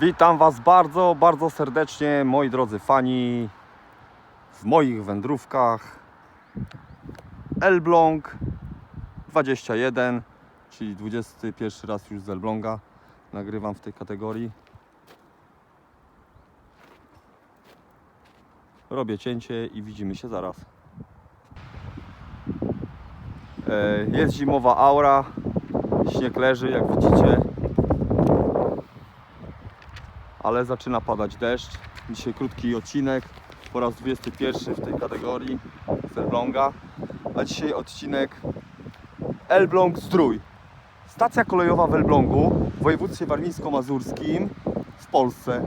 Witam Was bardzo, bardzo serdecznie, moi drodzy fani, w moich wędrówkach. Elbląg 21, czyli 21 raz już z Elbląga nagrywam w tej kategorii. Robię cięcie i widzimy się zaraz. E, Jest zimowa aura, śnieg leży, jak widzicie ale zaczyna padać deszcz. Dzisiaj krótki odcinek, po raz 21 w tej kategorii Elbląga. A dzisiaj odcinek Elbląg Zdrój. Stacja kolejowa w Elblągu w województwie warmińsko-mazurskim w Polsce.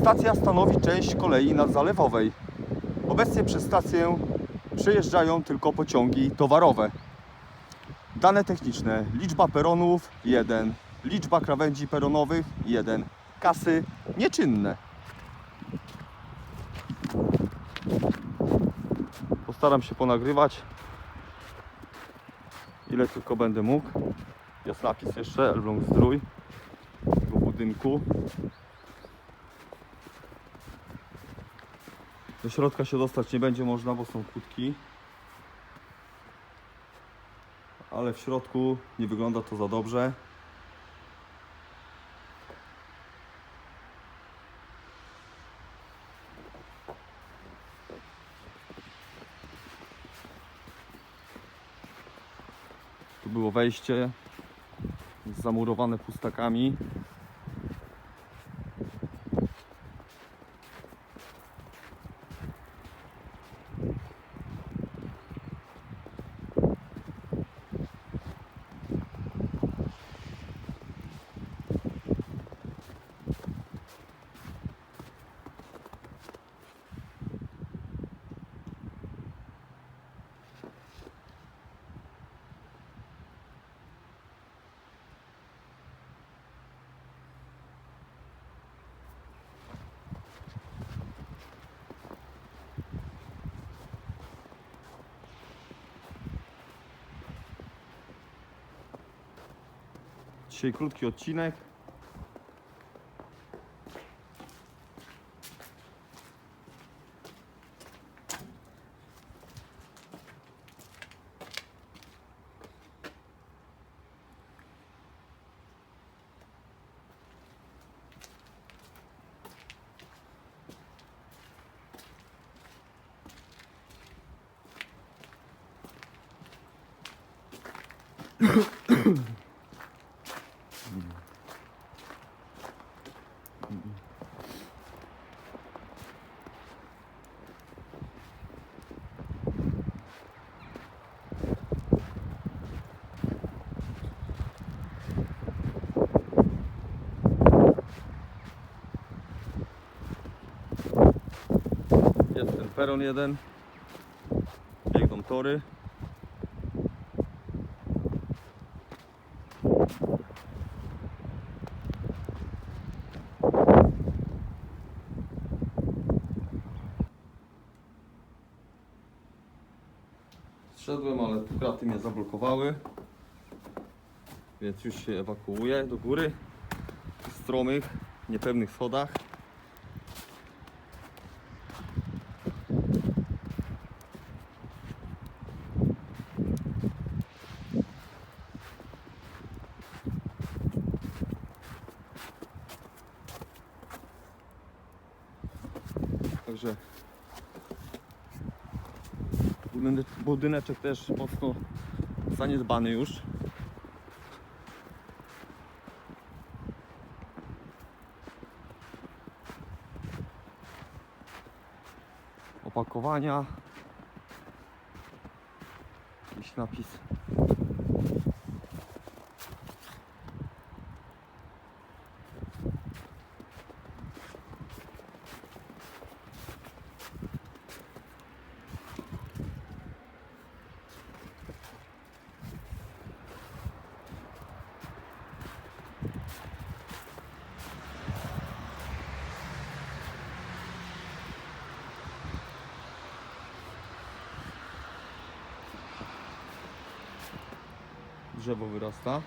Stacja stanowi część kolei nadzalewowej. Obecnie przez stację przejeżdżają tylko pociągi towarowe. Dane techniczne. Liczba peronów 1. Liczba krawędzi peronowych 1. Kasy nieczynne. Postaram się ponagrywać ile tylko będę mógł. Jest napis jeszcze Elbląg Zdrój tego budynku. Do środka się dostać nie będzie można, bo są kłódki. Ale w środku nie wygląda to za dobrze. Tu było wejście zamurowane pustakami. Dzisiaj krótki odcinek. Peron jeden. Biegną tory. Zszedłem, ale tu kraty mnie zablokowały. Więc już się ewakuuję do góry. W stromych, niepewnych schodach. Także budynek, budyneczek też mocno zaniedbany już. Opakowania. Jakiś napis. drzewo wyrasta.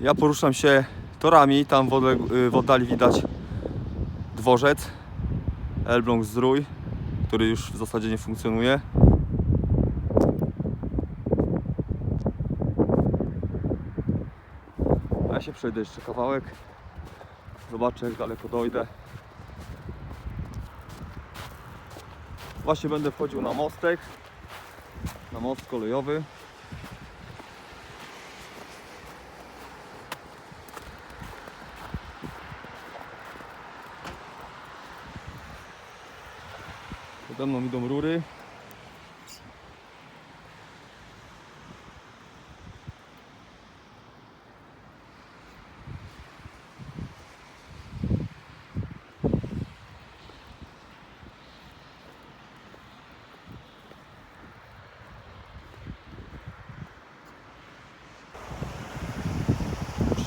Ja poruszam się torami, tam w, odleg... Y, w oddali widać dworzec Elbląg Zdrój, który już w zasadzie nie funkcjonuje. Przejdę jeszcze kawałek. Zobaczę jak daleko dojdę. Właśnie będę wchodził na mostek. Na most kolejowy. Pode mną idą rury.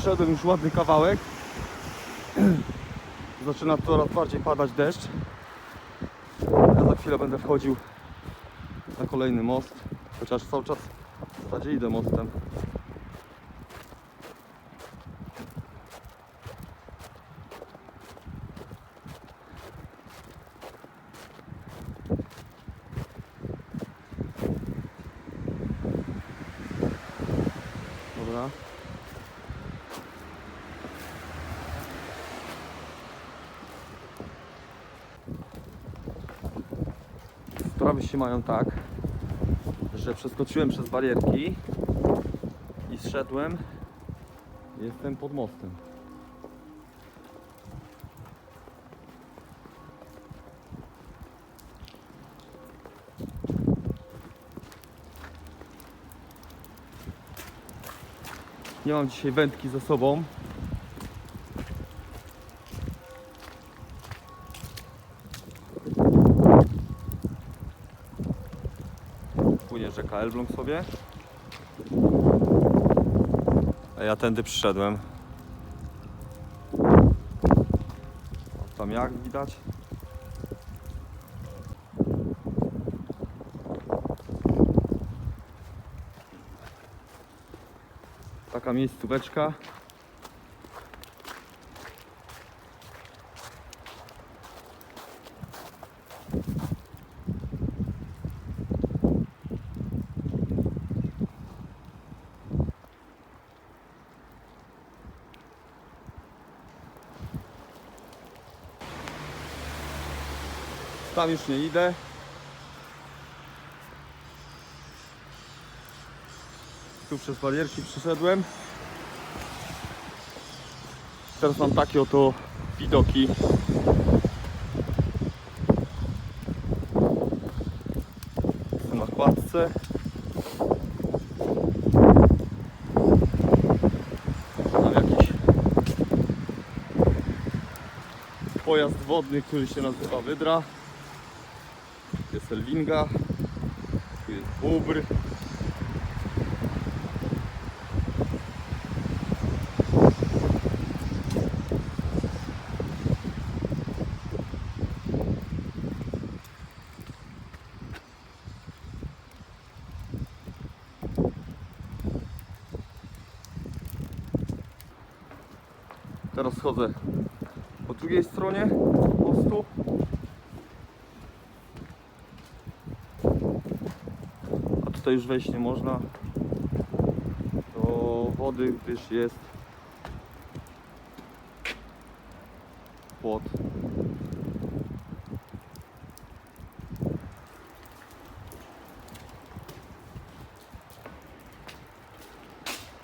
Przyszedłem już ładny kawałek. Zaczyna coraz bardziej padać deszcz. Ja za chwilę będę wchodził na kolejny most. Chociaż cały czas w zasadzie idę mostem. Dobra. Sprawy się mają tak, że przeskoczyłem przez barierki i zszedłem. Jestem pod mostem. Nie mam dzisiaj wędki ze sobą. Rzeka Elbląg sobie. A ja tędy przyszedłem. Tam jak widać. Taka miejscóweczka. Tam już nie idę. Tu przez barierki przyszedłem. Teraz mam takie oto widoki. Jestem na kładce. Pojazd wodny, który się nazywa Wydra. Jest Elwinga. Tu jest Bóbr. Teraz schodzę po drugiej stronie mostu. Tutaj już wejść nie można do wody, gdyż jest płot.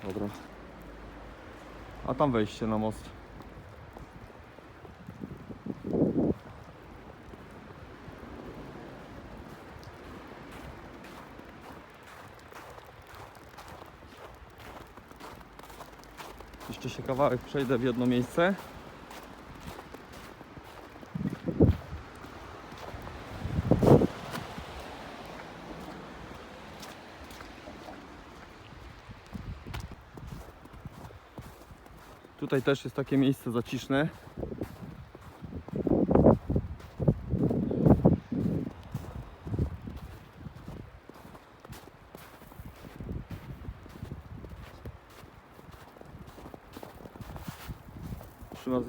Dobra. A tam wejście na most. Jeszcze się kawałek przejdę w jedno miejsce. Tutaj też jest takie miejsce zaciszne.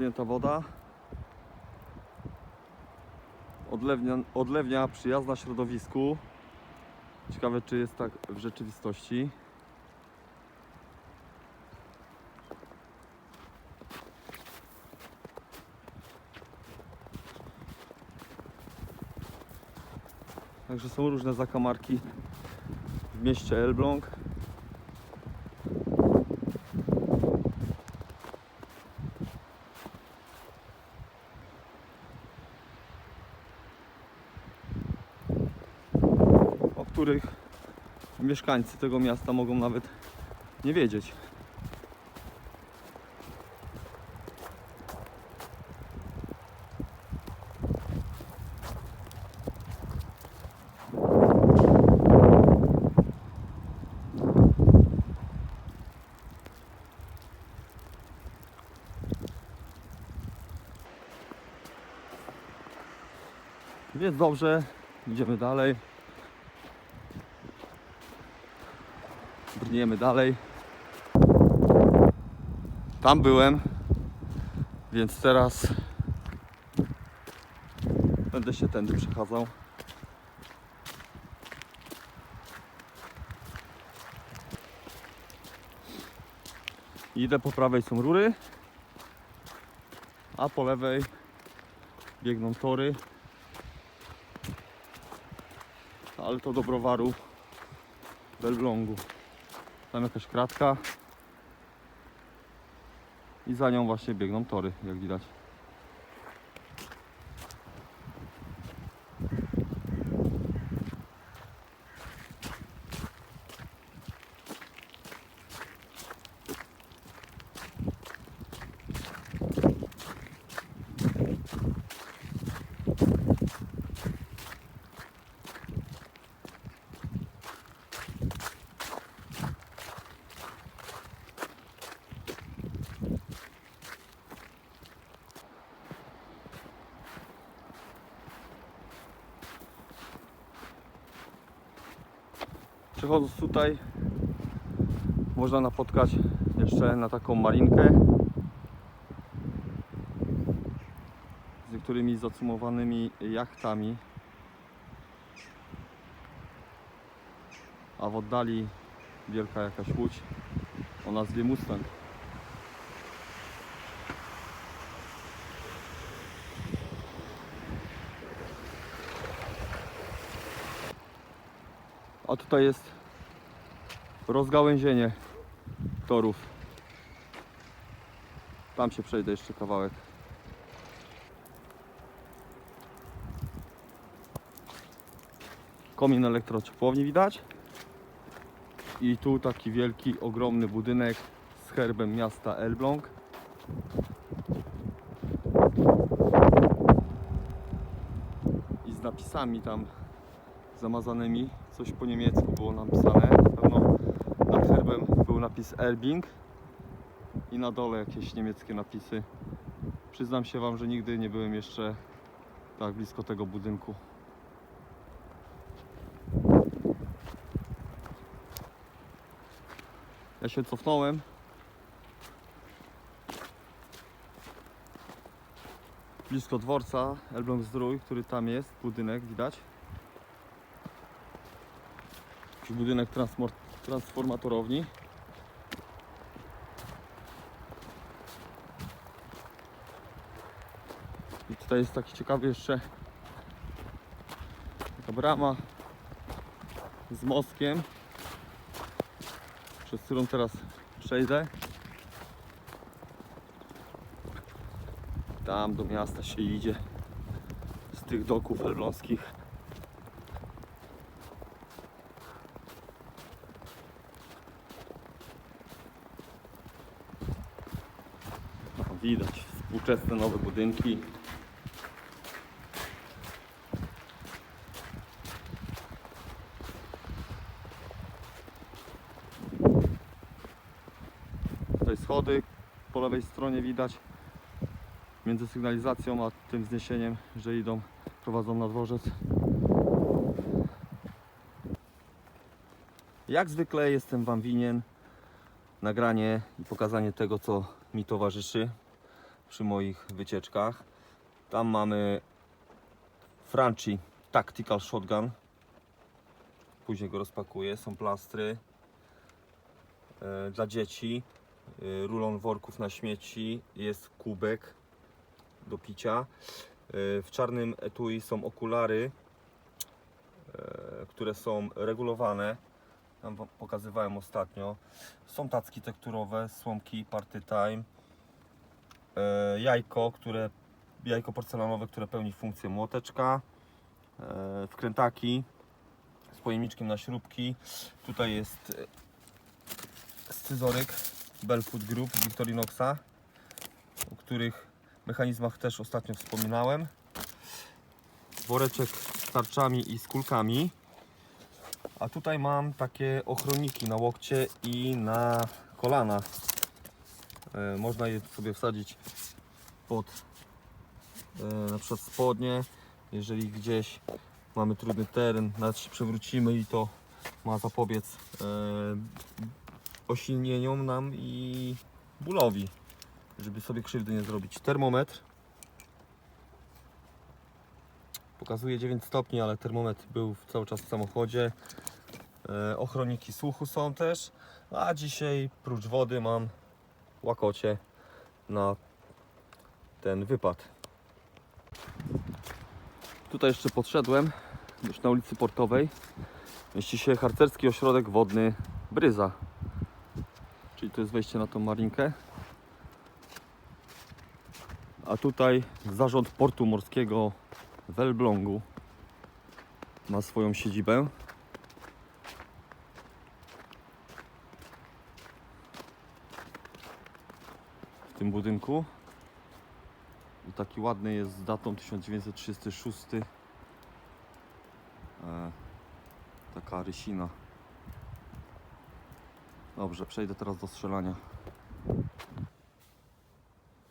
Przymarznięta woda. Odlewnia, odlewnia przyjazna środowisku. Ciekawe, czy jest tak w rzeczywistości. Także są różne zakamarki w mieście Elbląg. o których mieszkańcy tego miasta mogą nawet nie wiedzieć. Więc dobrze, idziemy dalej. Brniemy dalej. Tam byłem, więc teraz będę się tędy przechadzał. Idę po prawej są rury, a po lewej biegną tory. Ale to do browaru w Elblągu. Tam jakaś kratka. I za nią właśnie biegną tory, jak widać. Przechodząc tutaj można napotkać jeszcze na taką marinkę z niektórymi zacumowanymi jachtami. A w oddali wielka jakaś łódź o nazwie Mustang a tutaj jest rozgałęzienie torów. Tam się przejdę jeszcze kawałek. Komin elektrociepłowni widać. I tu taki wielki, ogromny budynek z herbem miasta Elbląg. I z napisami tam zamazanymi. Coś po niemiecku było napisane. Na pewno nad herbem był napis Elbing i na dole jakieś niemieckie napisy. Przyznam się Wam, że nigdy nie byłem jeszcze tak blisko tego budynku. Ja się cofnąłem. Blisko dworca Elbląg Zdrój, który tam jest, budynek widać. Jakiś budynek transformatorowni. I tutaj jest taki ciekawy jeszcze taka brama z mostkiem, przez którą teraz przejdę. Tam do miasta się idzie z tych doków elbląskich. Widać współczesne nowe budynki. Tutaj schody po lewej stronie widać między sygnalizacją a tym wzniesieniem, że idą, prowadzą na dworzec. Jak zwykle jestem Wam winien nagranie i pokazanie tego, co mi towarzyszy przy moich wycieczkach. Tam mamy Franchi Tactical Shotgun. Później go rozpakuję. Są plastry e, dla dzieci. E, rulon worków na śmieci. Jest kubek do picia. E, w czarnym etui są okulary, które są regulowane. Tam pokazywałem ostatnio. Są tacki tekturowe, słomki Party Time. E, jajko, które, jajko porcelanowe, które pełni funkcję młoteczka. E, wkrętaki z pojemniczkiem na śrubki. Tutaj jest e, scyzoryk Belfoot Group Victorinoxa, o których mechanizmach też ostatnio wspominałem. Woreczek z tarczami i z kulkami. A tutaj mam takie ochroniki na łokcie i na kolana. E, Można je sobie wsadzić pod e, na przykład spodnie. Jeżeli gdzieś mamy trudny teren, nawet się przewrócimy i to ma zapobiec e, osilnieniom nam i bólowi, żeby sobie krzywdy nie zrobić. Termometr pokazuje 9 stopni, ale termometr był cały czas w samochodzie. Ochroniki słuchu są też, a dzisiaj prócz wody mam łakocie na ten wypad. Tutaj jeszcze podszedłem, już na ulicy Portowej. Mieści się harcerski ośrodek wodny Bryza. Czyli to jest wejście na tą marinkę. A tutaj zarząd portu morskiego w Elblągu ma swoją siedzibę. Budynku. I taki ładny jest z datą 1936. E, taka rysina. Dobrze, przejdę teraz do strzelania.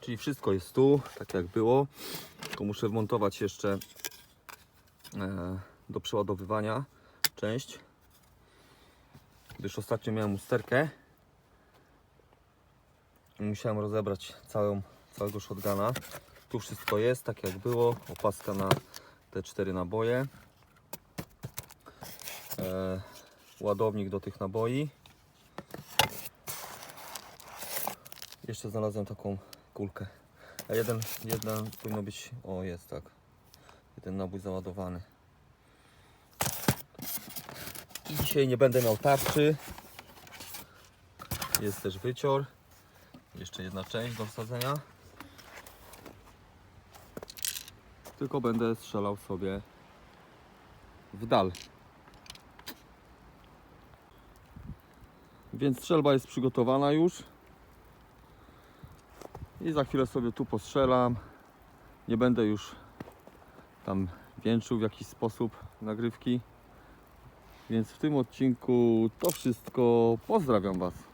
Czyli wszystko jest tu, tak jak było. Tylko muszę wmontować jeszcze e, do przeładowywania część. Gdyż ostatnio miałem usterkę. Musiałem rozebrać całą, całego shotguna. Tu wszystko jest, tak jak było. Opaska na te cztery naboje. E, ładownik do tych naboi. Jeszcze znalazłem taką kulkę. A jeden, jeden powinno być, o jest tak. Jeden nabój załadowany. I dzisiaj nie będę miał tarczy. Jest też wycior. Jeszcze jedna część do wsadzenia. Tylko będę strzelał sobie w dal. Więc strzelba jest przygotowana już. I za chwilę sobie tu postrzelam. Nie będę już tam wieńczył w jakiś sposób nagrywki. Więc w tym odcinku to wszystko. Pozdrawiam Was.